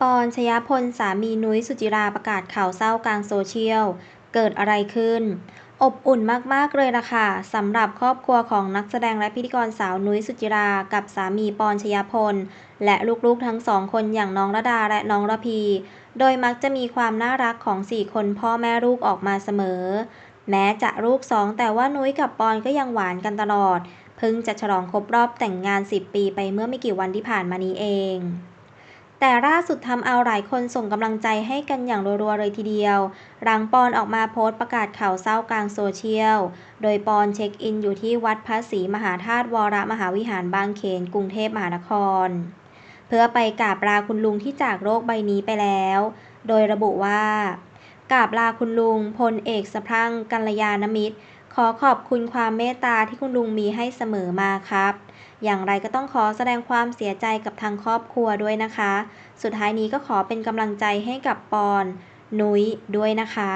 ปอน ชยพล สามีนุ้ย สุจิราประกาศข่าวเศร้ากลางโซเชียล เกิดอะไรขึ้น อบอุ่นมาก ๆ เลยล่ะค่ะสำหรับครอบครัวของนักแสดงและพิธีกรสาวนุ้ย สุจิรา กับสามีปอนชยพล และลูก ๆ ทั้งสองคนอย่างน้องระดาและน้องระพี โดยมักจะมีความน่ารักของสี่คนพ่อแม่ลูกออกมาเสมอ แม้จะลูกสองแต่ว่านุ้ยกับปอนก็ยังหวานกันตลอด เพิ่งจะฉลองครบรอบแต่งงาน 10 ปีไปเมื่อไม่กี่วันที่ผ่านมานี้เอง แต่ล่าสุดทำเอาหลายคนส่งกำลังใจให้กันอย่างรัวๆเลยทีเดียว หลังปอนออกมาโพสต์ประกาศข่าวเศร้ากลางโซเชียล โดยปอนเช็คอินอยู่ที่วัดพระศรีมหาธาตุวรมหาวิหารบางเขนกรุงเทพมหานคร เพื่อไปกราบลาคุณลุงที่จากโลกใบนี้ไปแล้ว โดยระบุว่ากราบลาคุณลุงพลเอกสะพรั่งกัลยาณมิตร ขอขอบคุณความเมตตาที่คุณลุงมีให้เสมอมาครับ อย่างไรก็ต้องขอแสดงความเสียใจกับทางครอบครัวด้วยนะคะ สุดท้ายนี้ก็ขอเป็นกำลังใจให้กับปอน นุ้ยด้วยนะคะ